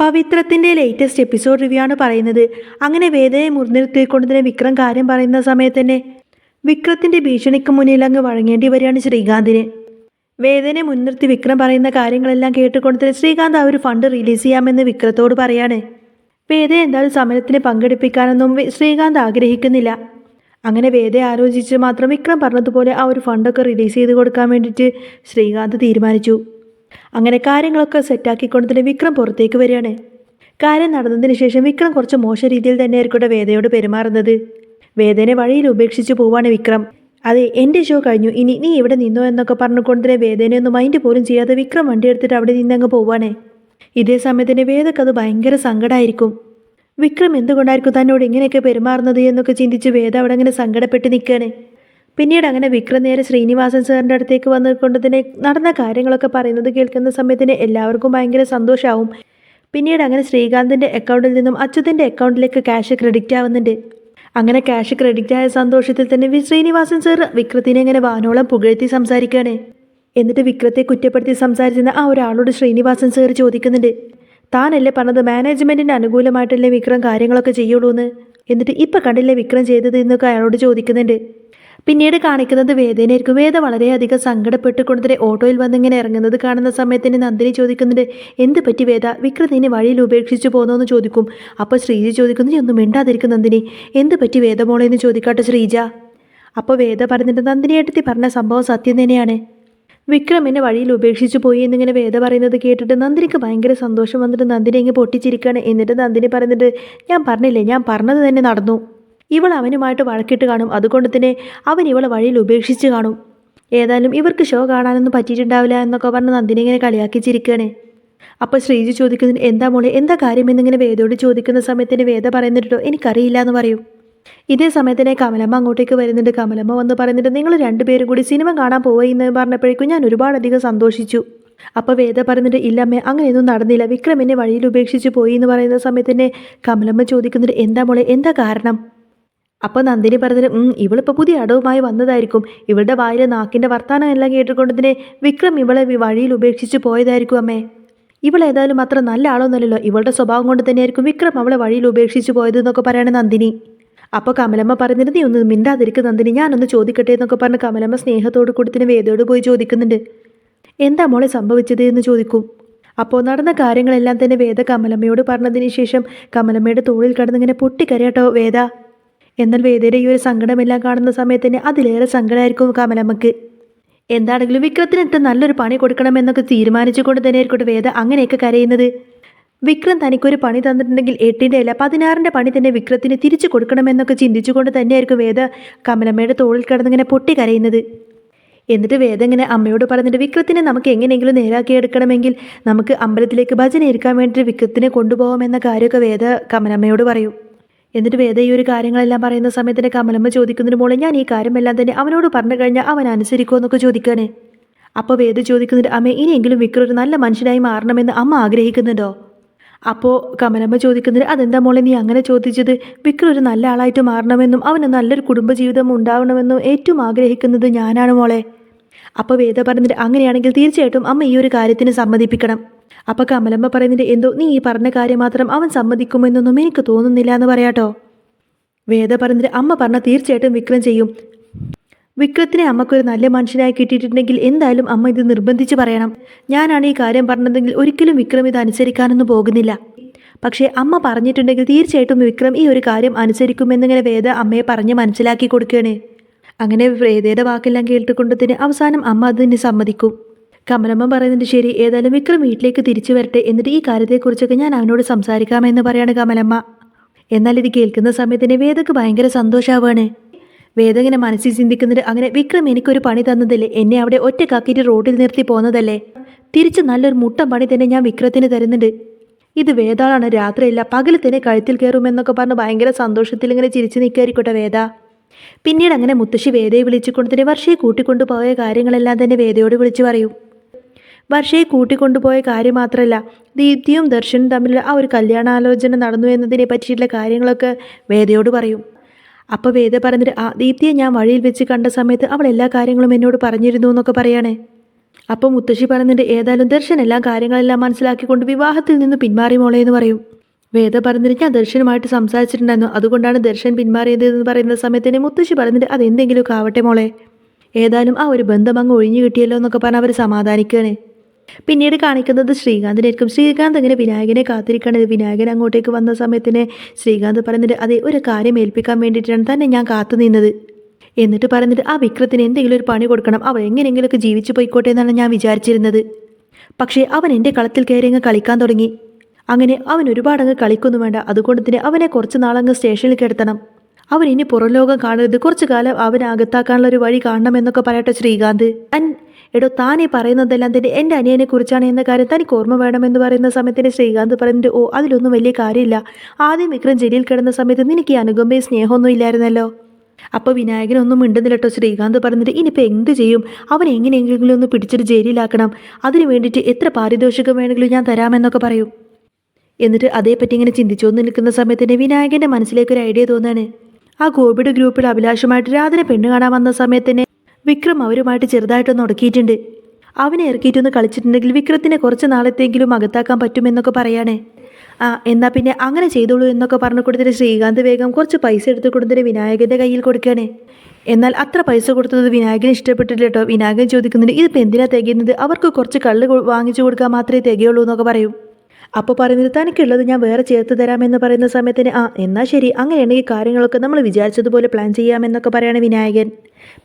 പവിത്രത്തിന്റെ latest episode review ആണ് പറയുന്നത്. അങ്ങനെ വേദയെ മുറിനിർത്തിക്കൊണ്ടതിന് വിക്രം കാര്യം പറയുന്ന സമയത്ത് തന്നെ വിക്രത്തിന്റെ ഭീഷണിക്ക് മുന്നിൽ അങ്ങ് വഴങ്ങേണ്ടി വരികയാണ് ശ്രീകാന്തിന്. വേദനെ മുൻനിർത്തി വിക്രം പറയുന്ന കാര്യങ്ങളെല്ലാം കേട്ടുകൊണ്ട് തന്നെ ശ്രീകാന്ത് ആ ഒരു ഫണ്ട് റിലീസ് ചെയ്യാമെന്ന് വിക്രത്തോട് പറയാണ്. വേദ എന്തായാലും സമരത്തിന് പങ്കെടുപ്പിക്കാനൊന്നും ശ്രീകാന്ത് ആഗ്രഹിക്കുന്നില്ല. അങ്ങനെ വേദ ആലോചിച്ച് മാത്രം വിക്രം പറഞ്ഞതുപോലെ ആ ഒരു ഫണ്ടൊക്കെ റിലീസ് ചെയ്ത് കൊടുക്കാൻ വേണ്ടിയിട്ട് ശ്രീകാന്ത് തീരുമാനിച്ചു. അങ്ങനെ കാര്യങ്ങളൊക്കെ സെറ്റാക്കിക്കൊണ്ട് തന്നെ വിക്രം പുറത്തേക്ക് വരികയാണ്. കാര്യം നടന്നതിന് ശേഷം വിക്രം കുറച്ച് മോശം രീതിയിൽ തന്നെ ആയിരിക്കട്ടെ വേദയോട് പെരുമാറുന്നത്. വേദനെ വഴിയിൽ ഉപേക്ഷിച്ച് പോവാണ് വിക്രം. അതെ എന്റെ ഷോ കഴിഞ്ഞു. ഇനി നീ ഇവിടെ നിന്നോ എന്നൊക്കെ പറഞ്ഞുകൊണ്ട് തന്നെ വേദനെ ഒന്നും മൈൻഡ് പോലും ചെയ്യാതെ വിക്രം വണ്ടി എടുത്തിട്ട് അവിടെ നിന്നങ്ങ് പോവാണ്. ഇതേ സമയത്തിന് വേദക്ക് അത് ഭയങ്കര സങ്കടമായിരിക്കും വിക്രം എന്തുകൊണ്ടായിരിക്കും തന്നോട് ഇങ്ങനെയൊക്കെ പെരുമാറുന്നത് എന്നൊക്കെ ചിന്തിച്ച് വേദ അവിടെ അങ്ങനെ സങ്കടപ്പെട്ട് നിൽക്കുകയാണ് പിന്നീട് അങ്ങനെ വിക്രം നേരെ ശ്രീനിവാസൻ സാറിന്റെ അടുത്തേക്ക് വന്നുകൊണ്ട് തന്നെ നടന്ന കാര്യങ്ങളൊക്കെ പറയുന്നത് കേൾക്കുന്ന സമയത്തിന് എല്ലാവർക്കും ഭയങ്കര സന്തോഷമാവും പിന്നീട് അങ്ങനെ ശ്രീകാന്തിന്റെ അക്കൗണ്ടിൽ നിന്നും അച്യുതന്റെ അക്കൗണ്ടിലേക്ക് ക്യാഷ് ക്രെഡിറ്റ് ആവുന്നുണ്ട്. അങ്ങനെ ക്യാഷ് ക്രെഡിറ്റ് ആയ സന്തോഷത്തിൽ തന്നെ വി- ശ്രീനിവാസൻ സാർ വിക്രത്തിനെ ഇങ്ങനെ വാനോളം പുകഴ്ത്തി സംസാരിക്കുകയാണ്. എന്നിട്ട് വിക്രത്തെ കുറ്റപ്പെടുത്തി സംസാരിച്ചിരുന്ന ആ ഒരാളോട് ശ്രീനിവാസൻ സാർ ചോദിക്കുന്നുണ്ട്. താനല്ലേ പറഞ്ഞത് മാനേജ്മെന്റിന് അനുകൂലമായിട്ടല്ലേ വിക്രം കാര്യങ്ങളൊക്കെ ചെയ്യുള്ളൂ എന്ന് എന്നിട്ട് ഇപ്പം കണ്ടില്ലേ വിക്രം ചെയ്തത്? എന്നൊക്കെ അയാളോട് ചോദിക്കുന്നുണ്ട്. പിന്നീട് കാണിക്കുന്നത് വേദനയായിരിക്കും. വേദ വളരെയധികം സങ്കടപ്പെട്ട് തന്നെ ഓട്ടോയിൽ വന്നിങ്ങനെ ഇറങ്ങുന്നത് കാണുന്ന സമയത്തിന് നന്ദിനി ചോദിക്കുന്നുണ്ട് എന്ത് പറ്റി വേദ? വിക്രതിനെ വഴിയിൽ ഉപേക്ഷിച്ച് പോന്നോ എന്ന് ചോദിക്കും. അപ്പോൾ ശ്രീജ ചോദിക്കുന്നു "നീ ഒന്നും മിണ്ടാതിരിക്കും നന്ദിനി. എന്ത് പറ്റി വേദമോളെ എന്ന് ചോദിക്കാട്ടെ ശ്രീജ. അപ്പോൾ വേദ പറഞ്ഞിട്ട് നന്ദിനിയേട്ടത്തി പറഞ്ഞ സംഭവം സത്യം തന്നെയാണ്. വിക്രം എന്നെ വഴിയിൽ ഉപേക്ഷിച്ച് പോയി എന്നിങ്ങനെ വേദ പറയുന്നത് കേട്ടിട്ട് നന്ദിനിക്ക് ഭയങ്കര സന്തോഷം വന്നിട്ട് നന്ദിനി ഇങ്ങനെ പൊട്ടിച്ചിരിക്കുകയാണ് എന്നിട്ട് നന്ദിനി പറഞ്ഞിട്ട് ഞാൻ പറഞ്ഞില്ലേ ഞാൻ പറഞ്ഞത് തന്നെ നടന്നു. ഇവൾ അവനുമായിട്ട് വഴക്കിട്ട് കാണും. അതുകൊണ്ട് തന്നെ അവൻ ഇവളെ വഴിയിൽ ഉപേക്ഷിച്ച് കാണും. ഏതായാലും ഇവർക്ക് ഷോ കാണാനൊന്നും പറ്റിയിട്ടുണ്ടാവില്ല എന്നൊക്കെ പറഞ്ഞ് നന്ദിനി ഇങ്ങനെ കളിയാക്കിച്ചിരിക്കുകയാണ് അപ്പോൾ ശ്രീജി ചോദിക്കുന്നതിന് എന്താ മോളെ എന്താ കാര്യം? എന്നിങ്ങനെ വേദയോട് ചോദിക്കുന്ന സമയത്തിന് വേദ പറയുന്നുണ്ടോ? എനിക്കറിയില്ല എന്ന് പറയും. ഇതേ സമയത്തിനെ കമലമ്മ അങ്ങോട്ടേക്ക് വരുന്നുണ്ട്. കമലമ്മ വന്ന് പറയുന്നുണ്ട് നിങ്ങൾ രണ്ടുപേരും കൂടി സിനിമ കാണാൻ പോയി എന്ന് പറഞ്ഞപ്പോഴേക്കും ഞാൻ ഒരുപാടധികം സന്തോഷിച്ചു. അപ്പോൾ വേദ പറയുന്നുണ്ട് ഇല്ലമ്മേ അങ്ങനെയൊന്നും നടന്നില്ല. വിക്രം എന്നെ വഴിയിൽ ഉപേക്ഷിച്ച് പോയി എന്ന് പറയുന്ന സമയത്തിനെ കമലമ്മ ചോദിക്കുന്നുണ്ട് എന്താ മോളെ എന്താ കാരണം? അപ്പോൾ നന്ദിനി പറഞ്ഞത് ഇവളിപ്പോൾ പുതിയ അടവുമായി വന്നതായിരിക്കും. ഇവളുടെ വായിലെ നാക്കിന്റെ വർത്തമാനം എല്ലാം കേട്ടുകൊണ്ട് വിക്രം ഇവളെ വഴിയിൽ ഉപേക്ഷിച്ച് പോയതായിരിക്കും അമ്മേ. ഇവളേതായാലും അത്ര നല്ല ആളൊന്നുമല്ലല്ലോ. ഇവളുടെ സ്വഭാവം കൊണ്ട് തന്നെയായിരിക്കും വിക്രം അവളെ വഴിയിൽ ഉപേക്ഷിച്ച് പോയത് എന്നൊക്കെ നന്ദിനി. അപ്പോൾ കമലമ്മ പറഞ്ഞിട്ട് നീ ഒന്ന് മിണ്ടാതിരിക്കും നന്ദിനി. ഞാനൊന്ന് ചോദിക്കട്ടെ എന്നൊക്കെ പറഞ്ഞ് കമലമ്മ സ്നേഹത്തോട് കൂടി വേദയോട് പോയി ചോദിക്കുന്നുണ്ട്. എന്താ മോളെ സംഭവിച്ചത്? എന്ന് ചോദിക്കും. അപ്പോൾ നടന്ന കാര്യങ്ങളെല്ലാം തന്നെ വേദ കമലമ്മയോട് പറഞ്ഞതിന് ശേഷം കമലമ്മയുടെ തോളിൽ കടന്നിങ്ങനെ പൊട്ടിക്കരയാട്ടോ വേദ. എന്നാൽ വേദയുടെ ഈ ഒരു സങ്കടമെല്ലാം കാണുന്ന സമയത്ത് തന്നെ അതിലേറെ സങ്കടമായിരിക്കും കമലമ്മക്ക് എന്താണെങ്കിലും വിക്രത്തിനിട്ട് നല്ലൊരു പണി കൊടുക്കണമെന്നൊക്കെ തീരുമാനിച്ചുകൊണ്ട് തന്നെ ആയിരിക്കട്ടെ വേദ അങ്ങനെയൊക്കെ കരയുന്നത്. വിക്രം തനിക്കൊരു പണി തന്നിട്ടുണ്ടെങ്കിൽ എട്ടിന്റെ അല്ല പതിനാറിന്റെ പണി തന്നെ വിക്രത്തിന് തിരിച്ചു കൊടുക്കണമെന്നൊക്കെ ചിന്തിച്ചുകൊണ്ട് തന്നെയായിരിക്കും വേദ കമലമ്മയുടെ തോളിൽ കിടന്നിങ്ങനെ പൊട്ടി കരയുന്നത്. എന്നിട്ട് വേദ ഇങ്ങനെ അമ്മയോട് പറഞ്ഞിട്ട് വിക്രത്തിനെ നമുക്ക് എങ്ങനെയെങ്കിലും നേരാക്കി എടുക്കണമെങ്കിൽ നമുക്ക് അമ്പലത്തിലേക്ക് ഭജന ഇരിക്കാൻ വേണ്ടിയിട്ട് വിക്രത്തിനെ കൊണ്ടുപോകാമെന്ന കാര്യമൊക്കെ വേദ കമലമ്മയോട് പറയും. എന്നിട്ട് വേദ ഈ ഒരു കാര്യങ്ങളെല്ലാം പറയുന്ന സമയത്തിന് കമലമ്മ ചോദിക്കുന്നതിന് മോളെ ഞാൻ ഈ കാര്യമെല്ലാം തന്നെ അവനോട് പറഞ്ഞു കഴിഞ്ഞാൽ അവൻ അനുസരിക്കുമോ എന്നൊക്കെ ചോദിക്കാനേ അപ്പോൾ വേദ ചോദിക്കുന്നുണ്ട് അമ്മ ഇനിയെങ്കിലും വിക്രം ഒരു നല്ല മനുഷ്യനായി മാറണമെന്ന് അമ്മ ആഗ്രഹിക്കുന്നുണ്ടോ? അപ്പോൾ കമലമ്മ ചോദിക്കുന്നത് അതെന്താ മോളെ നീ അങ്ങനെ ചോദിച്ചത്? വിക്രം ഒരു നല്ല ആളായിട്ട് മാറണമെന്നും അവന് നല്ലൊരു കുടുംബജീവിതം ഉണ്ടാവണമെന്നും ഏറ്റവും ആഗ്രഹിക്കുന്നത് ഞാനാണ് മോളെ. അപ്പോൾ വേദ പറഞ്ഞിട്ട് അങ്ങനെയാണെങ്കിൽ തീർച്ചയായിട്ടും അമ്മ ഈ ഒരു കാര്യത്തിന് സമ്മതിപ്പിക്കണം. അപ്പോൾ കമലമ്മ പറയുന്നത് എന്തോ നീ ഈ പറഞ്ഞ കാര്യം മാത്രം അവൻ സമ്മതിക്കുമെന്നൊന്നും എനിക്ക് തോന്നുന്നില്ല എന്ന് പറയാട്ടോ. വേദ പറഞ്ഞിട്ട് അമ്മ പറഞ്ഞ തീർച്ചയായിട്ടും വിക്രം ചെയ്യും. വിക്രത്തിനെ അമ്മക്കൊരു നല്ല മനുഷ്യനായി കിട്ടിയിട്ടുണ്ടെങ്കിൽ എന്തായാലും അമ്മ ഇത് നിർബന്ധിച്ച് പറയണം. ഞാനാണ് ഈ കാര്യം പറഞ്ഞതെങ്കിൽ ഒരിക്കലും വിക്രം ഇത് അനുസരിക്കാനൊന്നും പോകുന്നില്ല. പക്ഷേ അമ്മ പറഞ്ഞിട്ടുണ്ടെങ്കിൽ തീർച്ചയായിട്ടും വിക്രം ഈ ഒരു കാര്യം അനുസരിക്കുമെന്നിങ്ങനെ വേദ അമ്മയെ പറഞ്ഞ് മനസ്സിലാക്കി കൊടുക്കുകയാണ്. അങ്ങനെ വേദയുടെ വാക്കെല്ലാം കേട്ടുകൊണ്ട് തന്നെ അവസാനം അമ്മ അതിന് സമ്മതിക്കും. കമലമ്മ പറയുന്നുണ്ട് ശരി ഏതായാലും വിക്രം വീട്ടിലേക്ക് തിരിച്ചു വരട്ടെ. എന്നിട്ട് ഈ കാര്യത്തെക്കുറിച്ചൊക്കെ ഞാൻ അവനോട് സംസാരിക്കാമെന്ന് പറയാണ് കമലമ്മ. എന്നാൽ ഇത് കേൾക്കുന്ന സമയത്തിന് വേദക്ക് ഭയങ്കര സന്തോഷമാവാണ് വേദ ഇങ്ങനെ മനസ്സിൽ ചിന്തിക്കുന്നുണ്ട് അങ്ങനെ വിക്രം എനിക്കൊരു പണി തന്നതല്ലേ? എന്നെ അവിടെ ഒറ്റക്കാക്കിയിട്ട് റോഡിൽ നിർത്തി പോന്നതല്ലേ? തിരിച്ച് നല്ലൊരു മുട്ടം പണി തന്നെ ഞാൻ വിക്രത്തിന് തരുന്നുണ്ട്. ഇത് വേദാളാണ് രാത്രിയല്ല പകൽ തന്നെ കഴുത്തിൽ കയറുമെന്നൊക്കെ പറഞ്ഞ് ഭയങ്കര സന്തോഷത്തിൽ ഇങ്ങനെ ചിരിച്ചു നിൽക്കായിരിക്കട്ടെ വേദ. പിന്നീട് അങ്ങനെ മുത്തശ്ശി വേദയെ വിളിച്ചുകൊണ്ട് തന്നെ വർഷയെ കൂട്ടിക്കൊണ്ടുപോയ കാര്യങ്ങളെല്ലാം തന്നെ വേദയോട് വിളിച്ചു പറയും. വർഷയെ കൂട്ടിക്കൊണ്ടുപോയ കാര്യം മാത്രമല്ല ദീപ്തിയും ദർശനും തമ്മിൽ ആ ഒരു കല്യാണാലോചന നടന്നു എന്നതിനെ പറ്റിയിട്ടുള്ള കാര്യങ്ങളൊക്കെ വേദയോട് പറയും. അപ്പോൾ വേദ പറഞ്ഞിട്ട് ആ ദീപ്തിയെ ഞാൻ വഴിയിൽ വെച്ച് കണ്ട സമയത്ത് അവൾ എല്ലാ കാര്യങ്ങളും എന്നോട് പറഞ്ഞിരുന്നു എന്നൊക്കെ പറയണേ. അപ്പോൾ മുത്തശ്ശി പറഞ്ഞിട്ട് ഏതായാലും ദർശൻ എല്ലാ കാര്യങ്ങളെല്ലാം മനസ്സിലാക്കിക്കൊണ്ട് വിവാഹത്തിൽ നിന്ന് പിന്മാറി മോളെ എന്ന് പറയും. വേദ പറഞ്ഞിട്ട് ഞാൻ ദർശനുമായിട്ട് സംസാരിച്ചിട്ടുണ്ടായിരുന്നു. അതുകൊണ്ടാണ് ദർശൻ പിന്മാറിയത് എന്ന് പറയുന്ന സമയത്ത് തന്നെ മുത്തശ്ശി പറഞ്ഞിട്ട് അത് എന്തെങ്കിലുമൊക്കെ ആവട്ടെ മോളെ. ഏതായാലും ആ ഒരു ബന്ധം അങ്ങ് ഒഴിഞ്ഞു കിട്ടിയല്ലോ എന്നൊക്കെ പറഞ്ഞ് അവർ സമാധാനിക്കുകയാണ് പിന്നീട് കാണിക്കുന്നത് ശ്രീകാന്തിനായിരിക്കും ശ്രീകാന്ത് അങ്ങനെ വിനായകനെ കാത്തിരിക്കണത് വിനായകൻ അങ്ങോട്ടേക്ക് വന്ന സമയത്തിന് ശ്രീകാന്ത് പറഞ്ഞിട്ട് അതെ ഒരു കാര്യം ഏൽപ്പിക്കാൻ വേണ്ടിയിട്ടാണ് തന്നെ ഞാൻ കാത്തു നിന്നത്. എന്നിട്ട് പറഞ്ഞിട്ട് ആ വിക്രത്തിന് എന്തെങ്കിലും ഒരു പണി കൊടുക്കണം. അവൻ എങ്ങനെയെങ്കിലുമൊക്കെ ജീവിച്ചു പോയിക്കോട്ടെ എന്നാണ് ഞാൻ വിചാരിച്ചിരുന്നത്. പക്ഷേ അവൻ എന്റെ കളത്തിൽ കയറി അങ്ങ് കളിക്കാൻ തുടങ്ങി. അങ്ങനെ അവൻ ഒരുപാട് അങ്ങ് കളിക്കൊന്നും വേണ്ട. അതുകൊണ്ട് തന്നെ അവനെ കുറച്ച് നാളങ്ങ് സ്റ്റേഷനിൽ കിടത്തണം. അവൻ ഇനി പുറം ലോകം കാണരുത്. കുറച്ചു കാലം അവനെ അകത്താക്കാനുള്ള ഒരു വഴി കാണണം എന്നൊക്കെ പറയട്ടെ ശ്രീകാന്ത്. എടോ താനേ പറയുന്നതെല്ലാം തന്നെ എന്റെ അനിയനെ കുറിച്ചാണ് എന്ന കാര്യം തനിക്ക് ഓർമ്മ വേണമെന്ന് പറയുന്ന സമയത്തിന് ശ്രീകാന്ത് പറഞ്ഞിട്ട് ഓ അതിലൊന്നും വലിയ കാര്യമില്ല. ആദ്യം വിക്രം ജയിലിൽ കിടന്ന സമയത്ത് നിനക്ക് ഈ അനുകമ്പയും സ്നേഹമൊന്നും ഇല്ലായിരുന്നല്ലോ. അപ്പോൾ വിനായകനൊന്നും മിണ്ടുന്നില്ല കേട്ടോ ശ്രീകാന്ത് പറഞ്ഞിട്ട്. ഇനിയിപ്പോൾ എന്ത് ചെയ്യും? അവൻ എങ്ങനെയെങ്കിലും ഒന്ന് പിടിച്ചിട്ട് ജയിലിലാക്കണം. അതിനു വേണ്ടിയിട്ട് എത്ര പാരിതോഷികം വേണമെങ്കിലും ഞാൻ തരാമെന്നൊക്കെ പറയും. എന്നിട്ട് അതേപ്പറ്റി ഇങ്ങനെ ചിന്തിച്ചുകൊണ്ട് നിൽക്കുന്ന സമയത്തിന് വിനായകന്റെ മനസ്സിലേക്ക് ഒരു ഐഡിയ തോന്നാണ്. ആ ഗോപിയുടെ ഗ്രൂപ്പിൽ അഭിലാഷമായിട്ട് രാധനെ പെണ്ണ് കാണാൻ വന്ന സമയത്തന്നെ വിക്രം അവരുമായിട്ട് ചെറുതായിട്ടൊന്ന് ഉടക്കിയിട്ടുണ്ട് അവനെ ഇറക്കിയിട്ടൊന്ന് കളിച്ചിട്ടുണ്ടെങ്കിൽ വിക്രത്തിനെ കുറച്ച് നാളത്തെങ്കിലും അകത്താക്കാൻ പറ്റുമെന്നൊക്കെ പറയാണ്. ആ എന്നാൽ പിന്നെ അങ്ങനെ ചെയ്തോളൂ എന്നൊക്കെ പറഞ്ഞു കൊടുത്തിട്ട് ശ്രീകാന്ത് വേഗം കുറച്ച് പൈസ എടുത്ത് കൊടുത്തിട്ട് വിനായകന്റെ കയ്യിൽ കൊടുക്കുകയാണ്. എന്നാൽ അത്ര പൈസ കൊടുത്തത് വിനായകന് ഇഷ്ടപ്പെട്ടില്ല കേട്ടോ. വിനായകൻ ചോദിക്കുന്നുണ്ട് ഇതിപ്പോൾ എന്തിനാണ് തികയുന്നത്? അവർക്ക് കുറച്ച് കള്ള് വാങ്ങിച്ചു കൊടുക്കാൻ മാത്രമേ തികയുള്ളൂ എന്നൊക്കെ പറയും. അപ്പോൾ പറയുന്നത് തനിക്കുള്ളത് ഞാൻ വേറെ ചേർത്ത് തരാമെന്ന് പറയുന്ന സമയത്തിന് ആ എന്നാൽ ശരി അങ്ങനെയാണെങ്കിൽ കാര്യങ്ങളൊക്കെ നമ്മൾ വിചാരിച്ചതുപോലെ പ്ലാൻ ചെയ്യാമെന്നൊക്കെ പറയാണ് വിനായകൻ.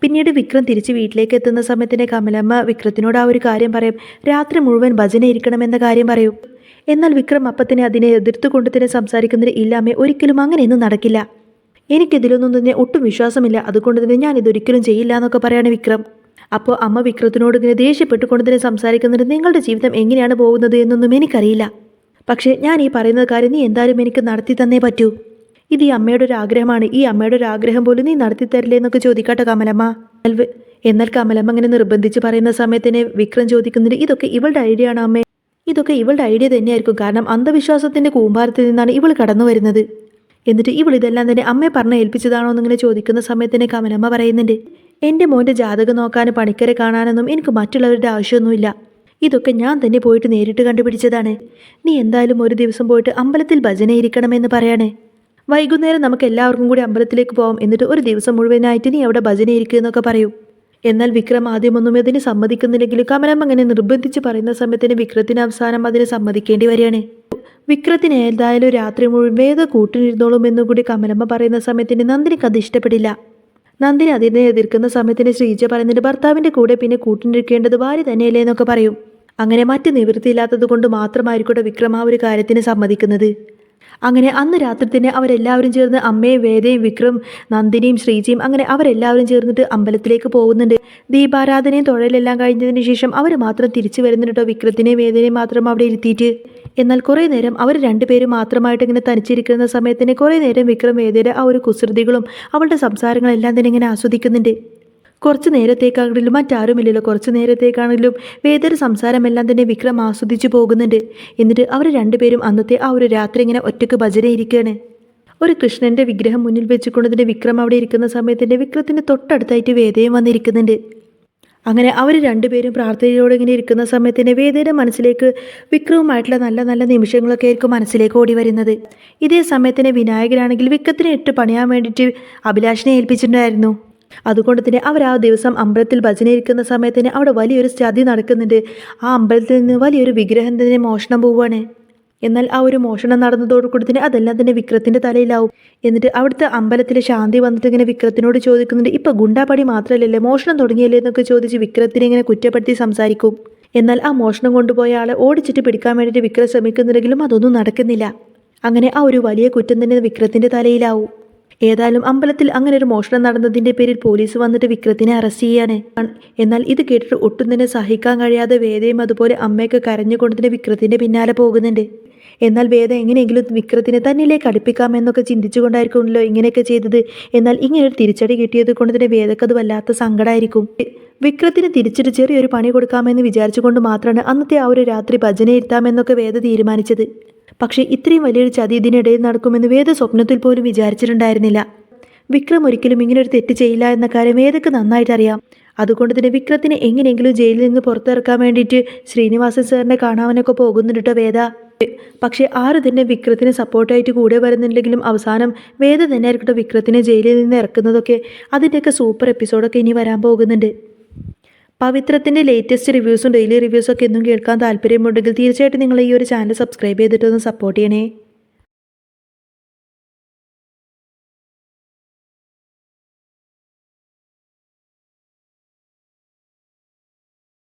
പിന്നീട് വിക്രം തിരിച്ച് വീട്ടിലേക്ക് എത്തുന്ന സമയത്തിന് കമലമ്മ വിക്രത്തിനോട് ആ ഒരു കാര്യം പറയും. രാത്രി മുഴുവൻ ഭജന ഇരിക്കണമെന്ന കാര്യം പറയും. എന്നാൽ വിക്രം അപ്പത്തിനെ അതിനെ എതിർത്തുകൊണ്ട് തന്നെ സംസാരിക്കുന്നതിന് ഇല്ലാമേ ഒരിക്കലും അങ്ങനെയൊന്നും നടക്കില്ല. എനിക്കിതിലൊന്നും തന്നെ ഒട്ടും വിശ്വാസമില്ല. അതുകൊണ്ട് തന്നെ ഞാൻ ഇതൊരിക്കലും ചെയ്യില്ല എന്നൊക്കെ പറയാണ് വിക്രം. അപ്പോൾ അമ്മ വിക്രത്തിനോട് ഇങ്ങനെ ദേഷ്യപ്പെട്ടുകൊണ്ട് തന്നെ സംസാരിക്കുന്നത് നിങ്ങളുടെ ജീവിതം എങ്ങനെയാണ് പോകുന്നത് എന്നൊന്നും എനിക്കറിയില്ല. പക്ഷേ ഞാൻ ഈ പറയുന്ന കാര്യം നീ എന്തായാലും എനിക്ക് നടത്തി തന്നേ പറ്റൂ. ഇത് ഈ അമ്മയുടെ ഒരു ആഗ്രഹമാണ് ഈ അമ്മയുടെ ഒരു ആഗ്രഹം പോലും നീ നടത്തി തരില്ലേ എന്നൊക്കെ ചോദിക്കട്ടെ കമലമ്മ. എന്നാൽ കമലമ്മ അങ്ങനെ നിർബന്ധിച്ച് പറയുന്ന സമയത്തിനെ വിക്രം ചോദിക്കുന്നുണ്ട് ഇതൊക്കെ ഇവളുടെ ഐഡിയ ആണ് അമ്മേ? ഇതൊക്കെ ഇവളുടെ ഐഡിയ തന്നെയായിരിക്കും. കാരണം അന്ധവിശ്വാസത്തിന്റെ കൂമ്പാരത്തിൽ നിന്നാണ് ഇവൾ കടന്നു വരുന്നത്. എന്നിട്ട് ഇവൾ ഇതെല്ലാം തന്നെ അമ്മയെ പറഞ്ഞ് ഏൽപ്പിച്ചതാണോ എന്നിങ്ങനെ ചോദിക്കുന്ന സമയത്തിന് കമലമ്മ പറയുന്നുണ്ട്. എന്റെ മോന്റെ ജാതകം നോക്കാനും പണിക്കരെ കാണാനൊന്നും എനിക്ക് മറ്റുള്ളവരുടെ ആവശ്യമൊന്നുമില്ല. ഇതൊക്കെ ഞാൻ തന്നെ പോയിട്ട് നേരിട്ട് കണ്ടുപിടിച്ചതാണ്. നീ എന്തായാലും ഒരു ദിവസം പോയിട്ട് അമ്പലത്തിൽ ഭജന ഇരിക്കണമെന്ന് പറയണേ. വൈകുന്നേരം നമുക്ക് എല്ലാവർക്കും കൂടി അമ്പലത്തിലേക്ക് പോവാം എന്നിട്ട് ഒരു ദിവസം മുഴുവനായിട്ട് നീ അവിടെ ഭജന ഇരിക്കുക എന്നൊക്കെ പറയും. എന്നാൽ വിക്രം ആദ്യമൊന്നും അതിന് സമ്മതിക്കുന്നില്ലെങ്കിലും കമലം അങ്ങനെ നിർബന്ധിച്ച് പറയുന്ന സമയത്തിന് വിക്രത്തിന് അവസാനം അതിന് സമ്മതിക്കേണ്ടി വരികയാണ്. വിക്രത്തിന് ഏതായാലും രാത്രി മുഴുവൻ വേദ കൂട്ടിനിരുന്നോളും എന്നുകൂടി കമലമ്മ പറയുന്ന സമയത്തിന് നന്ദിനിക്ക് അത് ഇഷ്ടപ്പെടില്ല. നന്ദിനി അതിനെ എതിർക്കുന്ന സമയത്തിന് ശ്രീജ പറയുന്നുണ്ട് ഭർത്താവിന്റെ കൂടെ പിന്നെ കൂട്ടിനിരിക്കേണ്ടത് ഭാര്യ തന്നെയല്ലേ എന്നൊക്കെ പറയും. അങ്ങനെ മറ്റ് നിവൃത്തിയില്ലാത്തത് കൊണ്ട് മാത്രമായിരിക്കട്ടെ വിക്രം ആ ഒരു കാര്യത്തിന് സമ്മതിക്കുന്നത്. അങ്ങനെ അന്ന് രാത്രി തന്നെ അവരെല്ലാവരും ചേർന്ന് അമ്മയും വേദയും വിക്രം നന്ദിനിയും ശ്രീജിയും അങ്ങനെ അവരെല്ലാവരും ചേർന്നിട്ട് അമ്പലത്തിലേക്ക് പോകുന്നുണ്ട്. ദീപാരാധനയും തൊഴിലെല്ലാം കഴിഞ്ഞതിന് ശേഷം അവർ മാത്രം തിരിച്ചു വരുന്നുണ്ട് വിക്രത്തിനെയും വേദനയും മാത്രം അവിടെ ഇരുത്തിയിട്ട്. എന്നാൽ കുറേ നേരം അവർ രണ്ടുപേരും മാത്രമായിട്ട് ഇങ്ങനെ തനിച്ചിരിക്കുന്ന സമയത്തിന് കുറേ നേരം വിക്രം വേദയുടെ ആ ഒരു കുസൃതികളും അവളുടെ സംസാരങ്ങളെല്ലാം തന്നെ ഇങ്ങനെ ആസ്വദിക്കുന്നുണ്ട്. കുറച്ച് നേരത്തേക്കാണെങ്കിലും മറ്റാരുമില്ലല്ലോ. കുറച്ച് നേരത്തേക്കാണെങ്കിലും വേദയുടെ സംസാരമെല്ലാം തന്നെ വിക്രം ആസ്വദിച്ചു പോകുന്നുണ്ട്. എന്നിട്ട് അവർ രണ്ടുപേരും അന്നത്തെ ആ ഒരു രാത്രി ഇങ്ങനെ ഒറ്റയ്ക്ക് ഭജന ഇരിക്കുകയാണ് ഒരു കൃഷ്ണന്റെ വിഗ്രഹം മുന്നിൽ വെച്ചുകൊണ്ടതിന്റെ വിക്രം അവിടെ ഇരിക്കുന്ന സമയത്തിന്റെ വിക്രത്തിന്റെ തൊട്ടടുത്തായിട്ട് വേദയും വന്നിരിക്കുന്നുണ്ട്. അങ്ങനെ അവർ രണ്ടുപേരും പ്രാർത്ഥനയോടെ ഇങ്ങനെ ഇരിക്കുന്ന സമയത്തിന് വേദയുടെ മനസ്സിലേക്ക് വിക്രവുമായിട്ടുള്ള നല്ല നല്ല നിമിഷങ്ങളൊക്കെ ആയിരിക്കും മനസ്സിലേക്ക് ഓടി വരുന്നത്. ഇതേ സമയത്തിന് വിനായകനാണെങ്കിൽ വിക്രത്തിനെ ഇട്ട് പണിയാൻ വേണ്ടിയിട്ട് അഭിലാഷിനെ ഏൽപ്പിച്ചിട്ടുണ്ടായിരുന്നു. അതുകൊണ്ട് തന്നെ അവർ ആ ദിവസം അമ്പലത്തിൽ ഭജന ഇരിക്കുന്ന സമയത്തിന് അവിടെ വലിയൊരു ചതി നടക്കുന്നുണ്ട്. ആ അമ്പലത്തിൽ നിന്ന് വലിയൊരു വിഗ്രഹം തന്നെ മോഷണം പോവുകയാണ്. എന്നാൽ ആ ഒരു മോഷണം നടന്നതോടുകൂടി തന്നെ അതെല്ലാം തന്നെ വിക്രത്തിന്റെ തലയിലാവും. എന്നിട്ട് അവിടുത്തെ അമ്പലത്തിലെ ശാന്തി വന്നിട്ട് ഇങ്ങനെ വിക്രത്തിനോട് ചോദിക്കുന്നുണ്ട് ഇപ്പം ഗുണ്ടാപ്പടി മാത്രമല്ലല്ലേ? മോഷണം തുടങ്ങിയല്ലേ? എന്നൊക്കെ ചോദിച്ച് വിക്രത്തിനെ ഇങ്ങനെ കുറ്റപ്പെടുത്തി സംസാരിക്കും. എന്നാൽ ആ മോഷണം കൊണ്ടുപോയ ആളെ ഓടിച്ചിട്ട് പിടിക്കാൻ വേണ്ടിയിട്ട് വിക്രം ശ്രമിക്കുന്നുണ്ടെങ്കിലും അതൊന്നും നടക്കുന്നില്ല. അങ്ങനെ ആ ഒരു വലിയ കുറ്റം തന്നെ വിക്രത്തിന്റെ തലയിലാവും. ഏതായാലും അമ്പലത്തിൽ അങ്ങനെ ഒരു മോഷണം നടന്നതിന്റെ പേരിൽ പോലീസ് വന്നിട്ട് വിക്രത്തിനെ അറസ്റ്റ് ചെയ്യാണ് എന്നാൽ ഇത് കേട്ടിട്ട് ഒട്ടും തന്നെ സഹിക്കാൻ കഴിയാതെ വേദയും അതുപോലെ അമ്മയൊക്കെ കരഞ്ഞുകൊണ്ട് തന്നെ വിക്രത്തിന്റെ പിന്നാലെ പോകുന്നുണ്ട്. എന്നാൽ വേദ എങ്ങനെയെങ്കിലും വിക്രത്തിനെ തന്നിലേക്ക് അടുപ്പിക്കാമെന്നൊക്കെ ചിന്തിച്ചുകൊണ്ടായിരിക്കുമല്ലോ ഇങ്ങനെയൊക്കെ ചെയ്തത്. എന്നാൽ ഇങ്ങനെ ഒരു തിരിച്ചടി കിട്ടിയത് കൊണ്ട് തന്നെ വേദക്കത് വല്ലാത്ത സങ്കടമായിരിക്കും വിക്രത്തിന് തിരിച്ചിട്ട് ചെറിയൊരു പണി കൊടുക്കാമെന്ന് വിചാരിച്ചുകൊണ്ട് മാത്രമാണ് അന്നത്തെ ആ ഒരു രാത്രി ഭജന ഇരുത്താമെന്നൊക്കെ വേദ തീരുമാനിച്ചത്. പക്ഷേ ഇത്രയും വലിയൊരു ചതി ഇതിനിടയിൽ നടക്കുമെന്ന് വേദ സ്വപ്നത്തിൽ പോലും വിചാരിച്ചിട്ടുണ്ടായിരുന്നില്ല. വിക്രം ഒരിക്കലും ഇങ്ങനൊരു തെറ്റ് ചെയ്യില്ല എന്ന കാര്യം വേദക്ക് നന്നായിട്ട് അറിയാം. അതുകൊണ്ട് തന്നെ വിക്രത്തിനെ എങ്ങനെയെങ്കിലും ജയിലിൽ നിന്ന് പുറത്തിറക്കാൻ വേണ്ടിയിട്ട് ശ്രീനിവാസൻ സാറിനെ കാണാനൊക്കെ പോകുന്നുണ്ട് വേദ. പക്ഷേ ആര് തന്നെ വിക്രത്തിന് സപ്പോർട്ടായിട്ട് കൂടെ വരുന്നുണ്ടെങ്കിലും അവസാനം വേദ തന്നെ ആയിരിക്കട്ടെ വിക്രത്തിനെ ജയിലിൽ നിന്ന് ഇറക്കുന്നതൊക്കെ അതിന്റെയൊക്കെ സൂപ്പർ എപ്പിസോഡൊക്കെ ഇനി വരാൻ പോകുന്നുണ്ട്. പവിത്രത്തിന്റെ ലേറ്റസ്റ്റ് റിവ്യൂസും ഡെയിലി റിവ്യൂസും ഒക്കെ എന്നും കേൾക്കാൻ താല്പര്യമുണ്ടെങ്കിൽ തീർച്ചയായിട്ടും നിങ്ങൾ ഈ ഒരു ചാനൽ സബ്സ്ക്രൈബ് ചെയ്തിട്ടൊന്ന് സപ്പോർട്ട് ചെയ്യണേ.